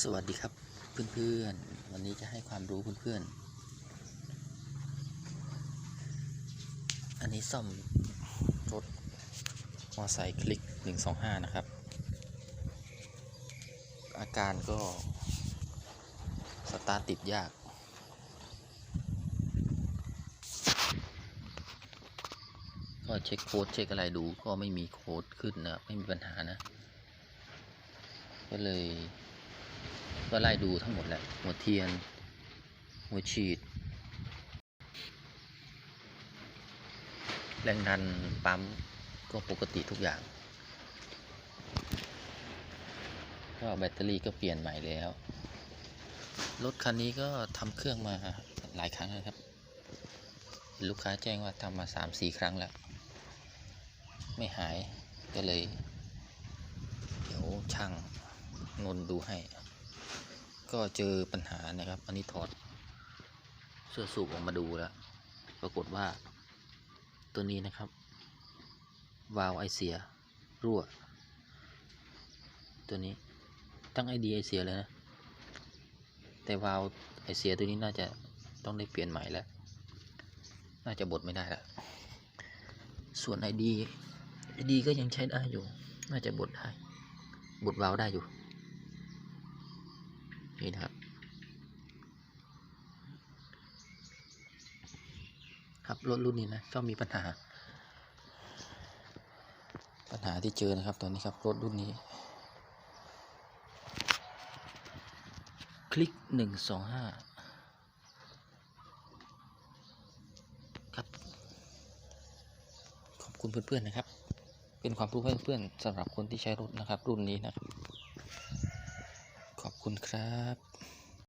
สวัสดีครับเพื่อนๆ วันนี้จะให้ความรู้เพื่อนๆ อันนี้ซ่อมรถมอไซค์คลิก 125 นะครับ อาการก็ สตาร์ทติดยาก ก็เช็คโค้ดเช็คอะไรดูก็ไม่มีโค้ดขึ้นนะ ไม่มีปัญหานะ ก็เลย ก็ไล่ดูทั้งหมดแหละ หัวเทียน หัวฉีด แรงดันปั๊มก็ปกติทุกอย่าง ก็แบตเตอรี่ก็เปลี่ยนใหม่แล้ว รถคันนี้ก็ทำเครื่องมาหลายครั้งแล้วครับ ลูกค้าแจ้งว่าทำมาสามสี่ครั้งแล้ว ไม่หายก็เลย เดี๋ยวช่างนนดูให้ ก็เจอปัญหานะครับ อันนี้ถอด เสื้อสูบออกมาดูแล้ว ปรากฏว่า ตัวนี้นะครับ วาล์วไอเสีย รั่ว ตัวนี้ตั้งไอดีไอเสียเลยนะ แต่วาล์วไอเสียตัวนี้น่าจะต้องได้เปลี่ยนใหม่แล้ว น่าจะบดไม่ได้แล้ว ส่วนไอดีไอดีก็ยังใช้ได้อยู่ น่าจะบดได้ บดวาล์วได้อยู่ นี่นะครับครับรถรุ่นนี้นะก็มีปัญหา ปัญหาที่เจอนะครับตอนนี้ครับรถรุ่นนี้ คลิกหนึ่งสองห้าครับ ขอบคุณเพื่อนๆนะครับ เป็นความรู้ให้เพื่อนๆสำหรับคนที่ใช้รถนะครับ รุ่นนี้นะครับ คุณครับ